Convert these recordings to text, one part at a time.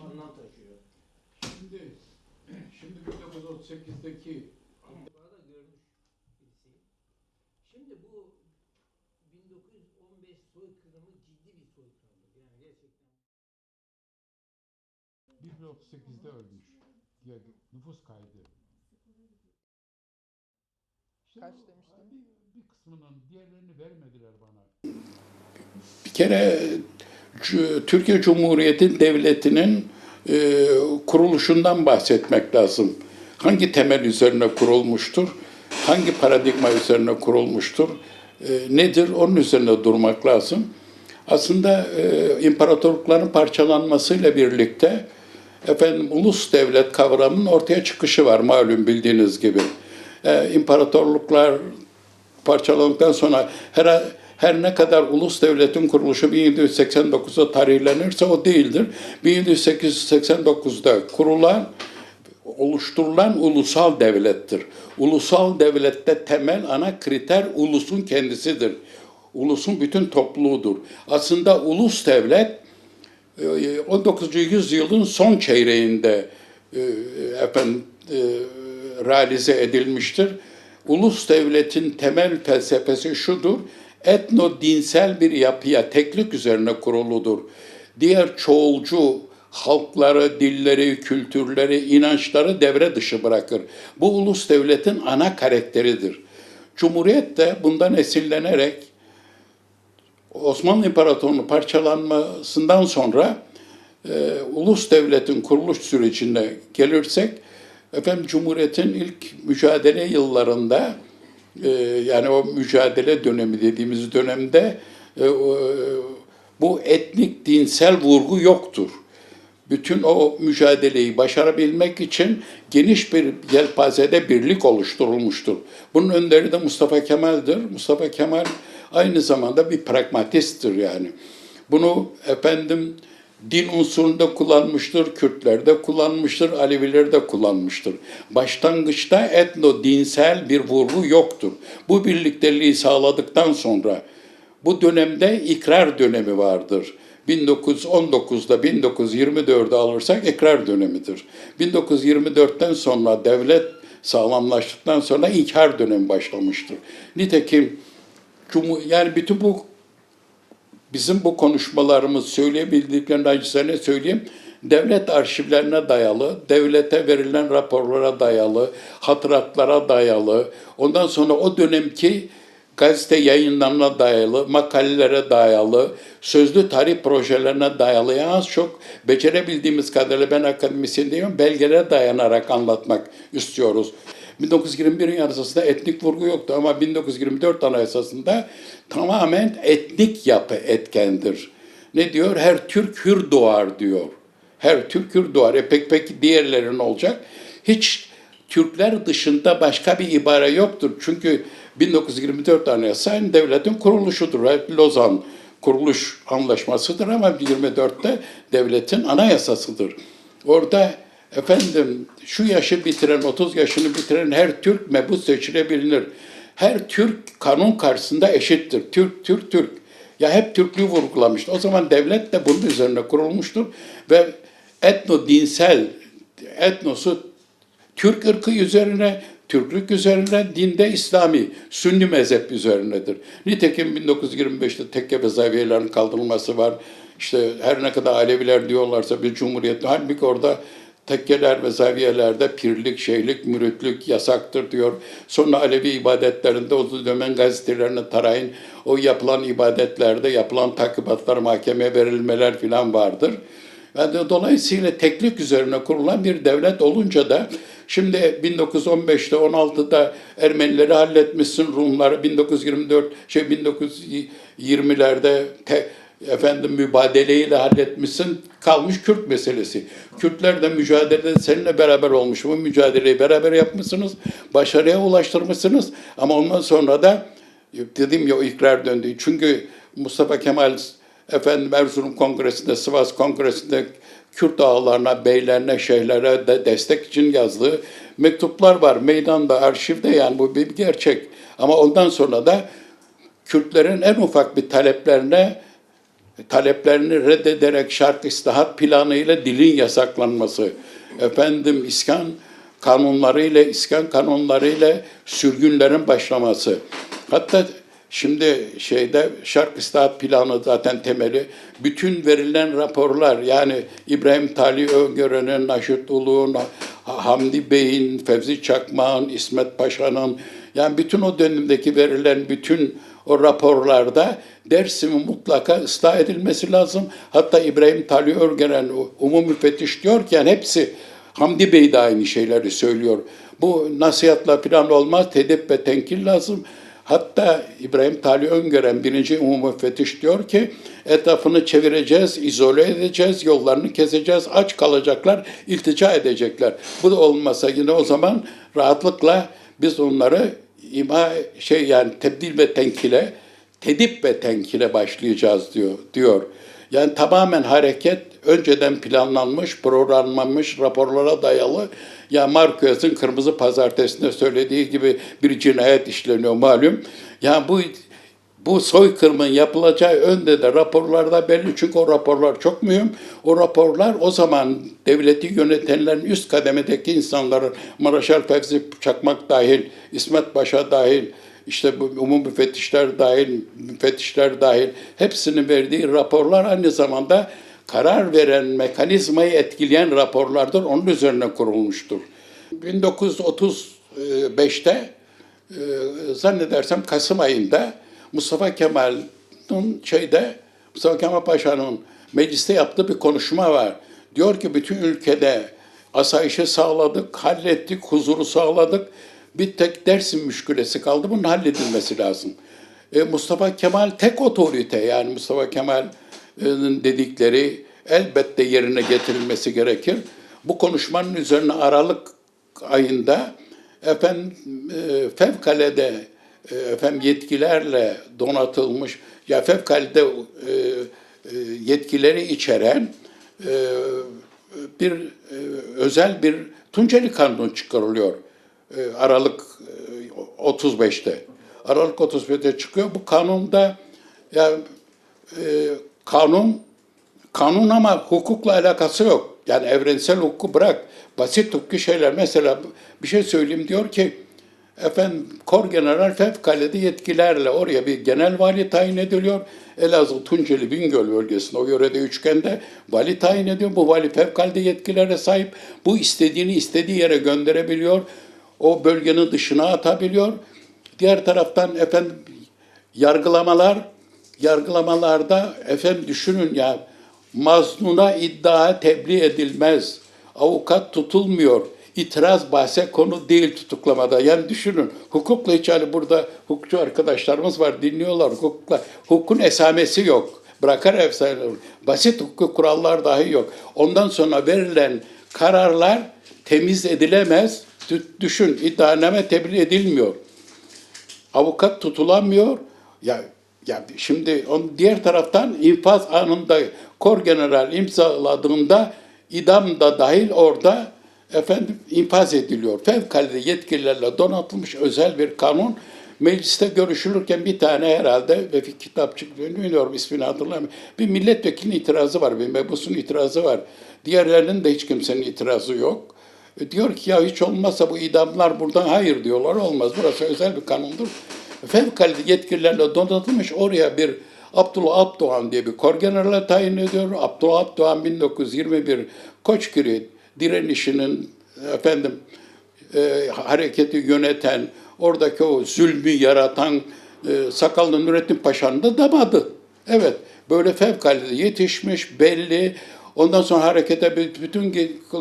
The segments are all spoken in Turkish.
anlam taşıyor. Şimdi, şimdi 1938'deki Burada da görmüş birisiyim. Şimdi bu 1915 soykırımı ciddi bir soykırımdır. Yani gerçekten. 1.38'de ölmüş diye nüfus kaydı. İşte Kaç demiştin? Bir, bir kısmının diğerlerini vermediler bana. Bir kere Türkiye Cumhuriyeti Devleti'nin e, kuruluşundan bahsetmek lazım. Hangi temel üzerine kurulmuştur? Hangi paradigma üzerine kurulmuştur? E, nedir? Onun üzerine durmak lazım. Aslında e, imparatorlukların parçalanmasıyla birlikte efendim ulus devlet kavramının ortaya çıkışı var malum bildiğiniz gibi. E, imparatorluklar parçalandıktan sonra her her ne kadar ulus devletin kuruluşu 1789'da tarihlenirse o değildir. 1789'da kurulan oluşturulan ulusal devlettir. Ulusal devlette temel ana kriter ulusun kendisidir. Ulusun bütün topluluğudur. Aslında ulus devlet e, 19. yüzyılın son çeyreğinde e, efendim e, realize edilmiştir. Ulus devletin temel felsefesi şudur. Etno dinsel bir yapıya teklik üzerine kuruludur. Diğer çoğulcu halkları, dilleri, kültürleri, inançları devre dışı bırakır. Bu ulus devletin ana karakteridir. Cumhuriyet de bundan esinlenerek Osmanlı İmparatorluğu parçalanmasından sonra e, ulus devletin kuruluş sürecine gelirsek, efendim Cumhuriyet'in ilk mücadele yıllarında, e, yani o mücadele dönemi dediğimiz dönemde e, o, bu etnik dinsel vurgu yoktur. Bütün o mücadeleyi başarabilmek için geniş bir yelpazede birlik oluşturulmuştur. Bunun önderi de Mustafa Kemal'dir. Mustafa Kemal aynı zamanda bir pragmatisttir yani. Bunu efendim din unsurunda kullanmıştır, Kürtler de kullanmıştır, Aleviler de kullanmıştır. Başlangıçta etno dinsel bir vurgu yoktur. Bu birlikteliği sağladıktan sonra bu dönemde ikrar dönemi vardır. 1919'da 1924'ü alırsak ikrar dönemidir. 1924'ten sonra devlet sağlamlaştıktan sonra inkar dönemi başlamıştır. Nitekim yani bütün bu bizim bu konuşmalarımız söyleyebildiklerini acizane söyleyeyim. Devlet arşivlerine dayalı, devlete verilen raporlara dayalı, hatıratlara dayalı, ondan sonra o dönemki gazete yayınlarına dayalı, makalelere dayalı, sözlü tarih projelerine dayalı, yani az çok becerebildiğimiz kadarıyla ben akademisyen değilim, belgelere dayanarak anlatmak istiyoruz. 1921'in anayasasında etnik vurgu yoktu ama 1924 anayasasında tamamen etnik yapı etkendir. Ne diyor? Her Türk hür doğar diyor. Her Türk hür doğar. E pek peki diğerleri ne olacak? Hiç Türkler dışında başka bir ibare yoktur. Çünkü 1924 Anayasa devletin kuruluşudur. Lozan kuruluş anlaşmasıdır ama 24'te devletin anayasasıdır. Orada efendim şu yaşı bitiren, 30 yaşını bitiren her Türk mebus seçilebilir. Her Türk kanun karşısında eşittir. Türk, Türk, Türk. Ya hep Türklüğü vurgulamıştı. O zaman devlet de bunun üzerine kurulmuştur ve etno dinsel etnosu Türk ırkı üzerine, Türklük üzerine, dinde İslami, Sünni mezhep üzerinedir. Nitekim 1925'te tekke ve zaviyelerin kaldırılması var. İşte her ne kadar Aleviler diyorlarsa bir cumhuriyet, halbuki orada tekkeler ve zaviyelerde pirlik, şeylik, müritlük yasaktır diyor. Sonra Alevi ibadetlerinde o dönem gazetelerini tarayın. O yapılan ibadetlerde yapılan takibatlar, mahkemeye verilmeler filan vardır. Yani dolayısıyla teklik üzerine kurulan bir devlet olunca da şimdi 1915'te 16'da Ermenileri halletmişsin Rumları 1924 şey 1920'lerde te, efendim mübadeleyle halletmişsin kalmış Kürt meselesi. Kürtler de mücadelede seninle beraber olmuş. Bu mücadeleyi beraber yapmışsınız. Başarıya ulaştırmışsınız. Ama ondan sonra da dedim ya o ikrar döndü. Çünkü Mustafa Kemal efendim Erzurum Kongresi'nde, Sivas Kongresi'nde Kürt ağalarına, beylerine, şeyhlere de destek için yazdığı mektuplar var. Meydanda, arşivde yani bu bir gerçek. Ama ondan sonra da Kürtlerin en ufak bir taleplerine taleplerini reddederek şark istihat planıyla dilin yasaklanması, efendim iskan kanunlarıyla, iskan kanunlarıyla sürgünlerin başlaması. Hatta şimdi şeyde şark istihat planı zaten temeli. Bütün verilen raporlar yani İbrahim Tali Öngören'in, Naşit Uluğ'un, Hamdi Bey'in, Fevzi Çakmak'ın, İsmet Paşa'nın yani bütün o dönemdeki verilen bütün o raporlarda Dersim'in mutlaka ıslah edilmesi lazım. Hatta İbrahim Tali Örgeren, umum müfettiş diyorken hepsi Hamdi Bey de aynı şeyleri söylüyor. Bu nasihatla plan olmaz, tedip ve tenkil lazım. Hatta İbrahim Tali Öngören birinci umum müfettiş diyor ki etrafını çevireceğiz, izole edeceğiz, yollarını keseceğiz, aç kalacaklar, iltica edecekler. Bu da olmasa yine o zaman rahatlıkla biz onları ima şey yani tebdil ve tenkile, tedip ve tenkile başlayacağız diyor diyor. Yani tamamen hareket önceden planlanmış, programlanmış raporlara dayalı. Ya Marquez'in Kırmızı Pazartesi'nde söylediği gibi bir cinayet işleniyor malum. Yani bu bu soykırımın yapılacağı önde de raporlarda belli çünkü o raporlar çok mühim. O raporlar o zaman devleti yönetenlerin üst kademedeki insanların Maraşal Fevzi Çakmak dahil, İsmet Paşa dahil, işte bu umum müfettişler dahil, müfettişler dahil hepsinin verdiği raporlar aynı zamanda karar veren mekanizmayı etkileyen raporlardır. Onun üzerine kurulmuştur. 1935'te e, zannedersem Kasım ayında Mustafa Kemal'in şeyde Mustafa Kemal Paşa'nın mecliste yaptığı bir konuşma var. Diyor ki bütün ülkede asayişi sağladık, hallettik, huzuru sağladık. Bir tek Dersim müşkülesi kaldı. Bunun halledilmesi lazım. E, Mustafa Kemal tek otorite yani Mustafa Kemal'in dedikleri elbette yerine getirilmesi gerekir. Bu konuşmanın üzerine Aralık ayında efendim e, fevkalade e, efendim yetkilerle donatılmış ya fevkalade e, e, yetkileri içeren e, bir e, özel bir Tunceli Kanunu çıkarılıyor. E, Aralık e, 35'te. Aralık 35'te çıkıyor. Bu kanunda ya e, kanun kanun ama hukukla alakası yok. Yani evrensel hukuku bırak. Basit hukuki şeyler. Mesela bir şey söyleyeyim diyor ki efendim Kor General fevkalade yetkilerle oraya bir genel vali tayin ediliyor. Elazığ, Tunceli, Bingöl bölgesinde o yörede üçgende vali tayin ediyor. Bu vali fevkalade yetkilere sahip. Bu istediğini istediği yere gönderebiliyor. O bölgenin dışına atabiliyor. Diğer taraftan efendim yargılamalar, yargılamalarda efendim düşünün ya maznuna iddia tebliğ edilmez. Avukat tutulmuyor. İtiraz bahse konu değil tutuklamada. Yani düşünün hukukla hiç hani burada hukukçu arkadaşlarımız var dinliyorlar hukukla. Hukukun esamesi yok. Bırakar efsane. Basit hukuk kurallar dahi yok. Ondan sonra verilen kararlar temiz edilemez. Dü- Düşün iddianame tebliğ edilmiyor avukat tutulamıyor. Ya ya şimdi on diğer taraftan infaz anında kor general imzaladığında idam da dahil orada efendim infaz ediliyor. Fevkalade yetkililerle donatılmış özel bir kanun. Mecliste görüşülürken bir tane herhalde ve bir kitapçık bilmiyorum ismini hatırlamıyorum. Bir milletvekilinin itirazı var, bir mebusun itirazı var. Diğerlerinin de hiç kimsenin itirazı yok. E, Diyor ki ya hiç olmazsa bu idamlar buradan hayır diyorlar olmaz. Burası özel bir kanundur. Fevkalade yetkililerle donatılmış oraya bir Abdullah Abdoğan diye bir korgeneral tayin ediyor. Abdullah Abdoğan 1921 Koçgiri direnişinin efendim e, hareketi yöneten, oradaki o zulmü yaratan e, Sakallı Nurettin Paşa'nın da damadı. Evet, böyle fevkalade yetişmiş, belli. Ondan sonra harekete bütün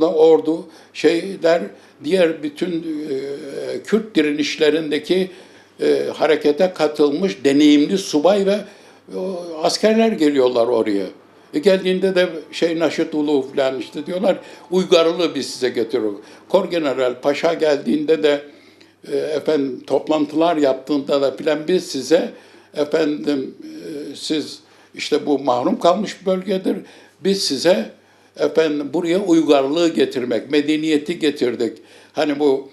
ordu, şeyler, diğer bütün e, Kürt direnişlerindeki e, harekete katılmış deneyimli subay ve o, askerler geliyorlar oraya. E geldiğinde de şey Naşit Ulu falan işte diyorlar uygarlığı biz size getiriyoruz. Kor General Paşa geldiğinde de e, efendim toplantılar yaptığında da filan biz size efendim e, siz işte bu mahrum kalmış bölgedir. Biz size efendim buraya uygarlığı getirmek, medeniyeti getirdik. Hani bu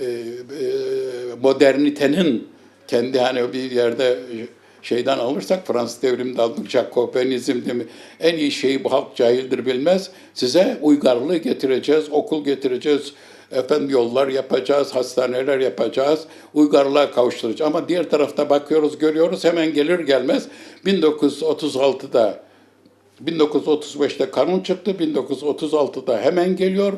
e, e, modernitenin kendi hani bir yerde şeyden alırsak Fransız devriminde aldık Jacobinizm değil mi? En iyi şeyi bu halk cahildir bilmez. Size uygarlığı getireceğiz, okul getireceğiz, efendim yollar yapacağız, hastaneler yapacağız, uygarlığa kavuşturacağız. Ama diğer tarafta bakıyoruz, görüyoruz hemen gelir gelmez 1936'da 1935'te kanun çıktı, 1936'da hemen geliyor.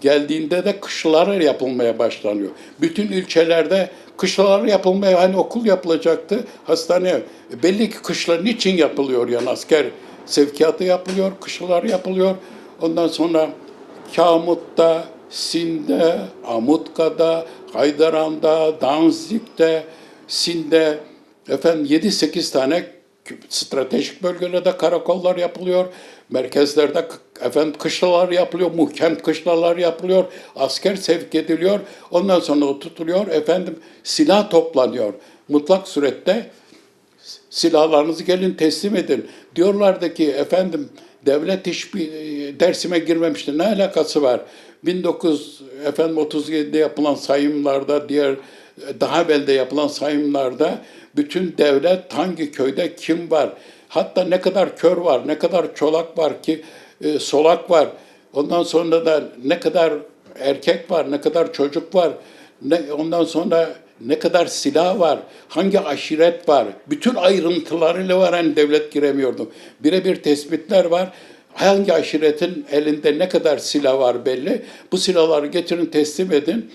Geldiğinde de kışlalar yapılmaya başlanıyor. Bütün ilçelerde kışlalar yapılmaya, hani okul yapılacaktı, hastane. Belli ki kışla niçin yapılıyor yani asker sevkiyatı yapılıyor, kışlalar yapılıyor. Ondan sonra Kamut'ta, Sin'de, Amutka'da, Haydaran'da, Danzig'de, Sin'de, efendim 7-8 tane stratejik bölgelerde karakollar yapılıyor. Merkezlerde efendim kışlalar yapılıyor, muhkem kışlalar yapılıyor. Asker sevk ediliyor. Ondan sonra tutuluyor. Efendim silah toplanıyor. Mutlak surette silahlarınızı gelin teslim edin. Diyorlardı ki efendim devlet hiçbir e, dersime girmemişti. Ne alakası var? 19 efendim 37'de yapılan sayımlarda diğer daha evvelde yapılan sayımlarda bütün devlet hangi köyde kim var? Hatta ne kadar kör var, ne kadar çolak var ki e, solak var. Ondan sonra da ne kadar erkek var, ne kadar çocuk var. Ne, ondan sonra ne kadar silah var, hangi aşiret var, bütün ayrıntılarıyla var hani devlet giremiyordu. Birebir tespitler var. Hangi aşiretin elinde ne kadar silah var belli. Bu silahları getirin teslim edin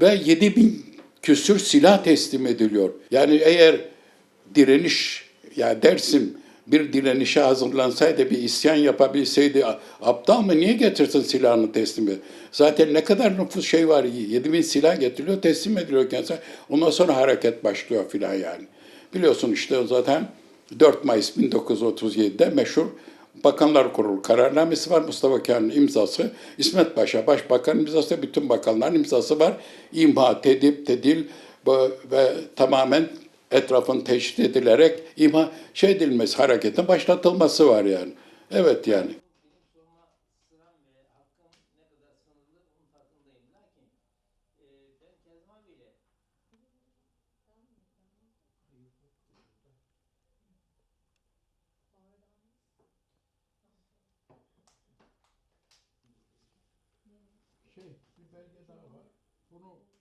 ve 7 bin küsür silah teslim ediliyor. Yani eğer direniş, ya Dersim bir direnişe hazırlansaydı, bir isyan yapabilseydi, aptal mı niye getirsin silahını teslim et? Zaten ne kadar nüfus şey var, 7 bin silah getiriliyor, teslim ediliyor kendisi. Ondan sonra hareket başlıyor filan yani. Biliyorsun işte zaten 4 Mayıs 1937'de meşhur Bakanlar Kurulu kararnamesi var. Mustafa Kemal'in imzası. İsmet Paşa Başbakan imzası. Bütün bakanların imzası var. İmha, tedip, tedil ve tamamen etrafın teşhis edilerek imha şey edilmesi, hareketin başlatılması var yani. Evet yani. 번호